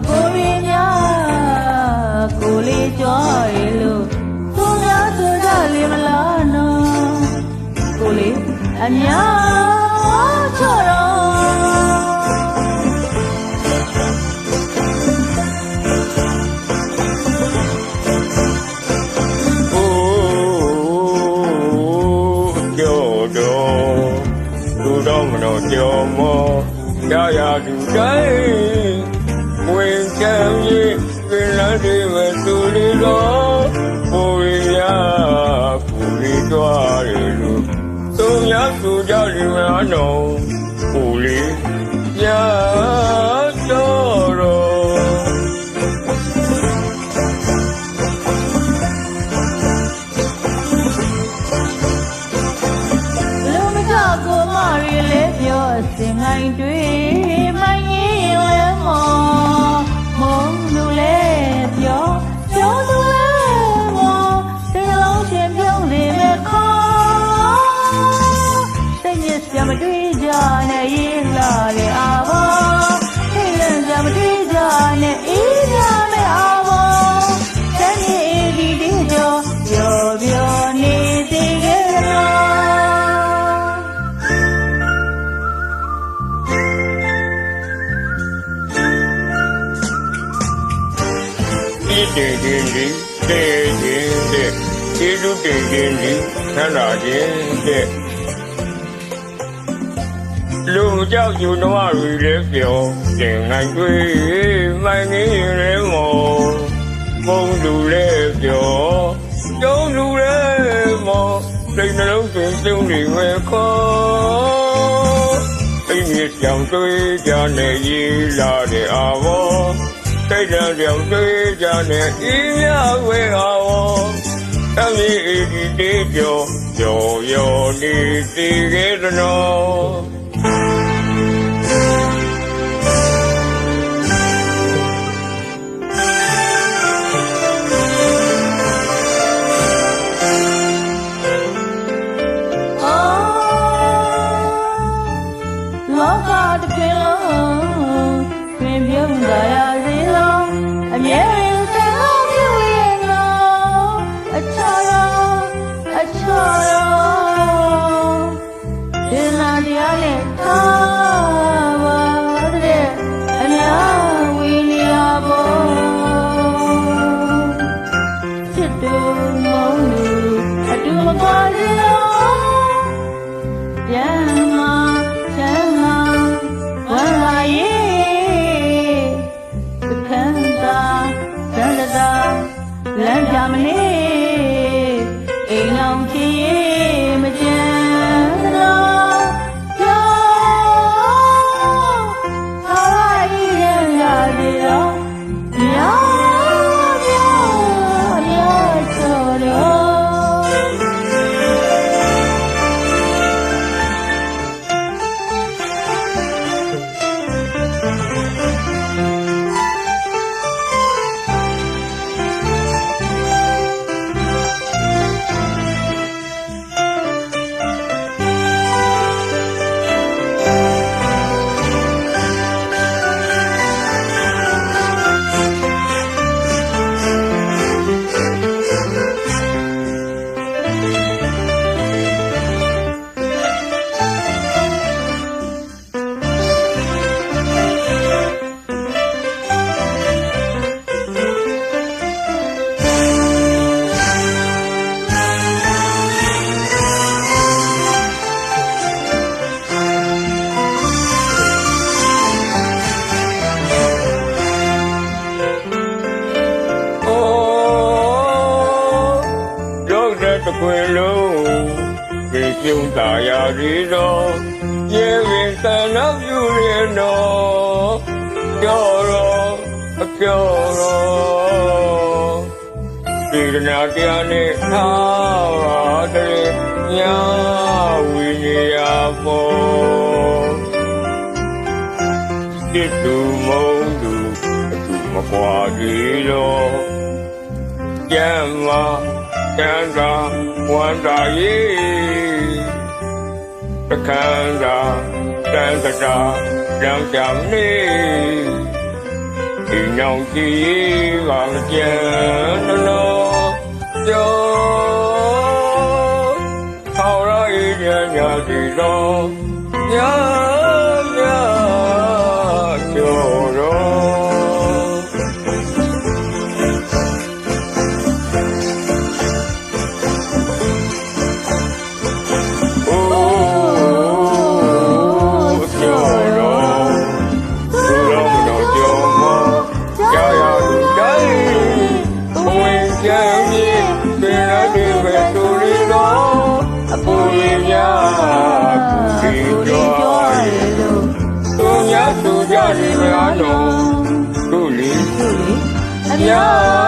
အဖိုးရင်းများကိုလေးကြောရလို့သူများသူကြလေမလားနော်ကိုလေးအများချော်တော့တော်မတော်ကြော်မောရရသူတိုင်း ဝင်ချမ်းကြီးပြင်လာတယ်မသူလေးတော့ကိုရရကိုရီကြွားရလို့သူများသူကြလိမ့်မယ်နော်ကိုလေးရ ဒီတေခြင်းဒီတေခြင်းတဲ့ဒီလူတေခြင်းဒီသန္တာခြင်းတဲ့လူကြောက်ယူတော်ရီလည်းပြောကျင်ငိုင်တွေမိုင်းငင်းရဲမောဘုံလူလည်းပြောကျုံလူလည်းမောစိတ်နှလုံးသွင်းပြုံးနေဝဲခေါ်အိမ်မြေကြောင်တွေးကြနေရီလာတဲ့အာဘော တိတ်တံကြောင့်တွေ့ကြနဲ့ဤမြဝဲဟာဝတမီဤဒီတေကျော်ကျော်ရောနေတိကေတနော လ ခွေလုံးဒီပြုံးသာယာရီတော်ရေဝင်တန်နောက်ယူရတော်ကြော်တော်အကျော်တော်ဒီကနာတရားနဲ့ထားပါတဲ့ညာဝိညာဉ်ပေါ်တိတူမုံသူအတူမကွာကြီးတော့ကျမ်းမာ ချမ်းသာဝမ်းသာရေးတခမ်းသာတန်တကာကြောင်ကြောင်နေဒီညောင်ကြီးကမကြမ်းနှလုံးကြောထောက်ရည်ညာညာဒီတော့ညာ များ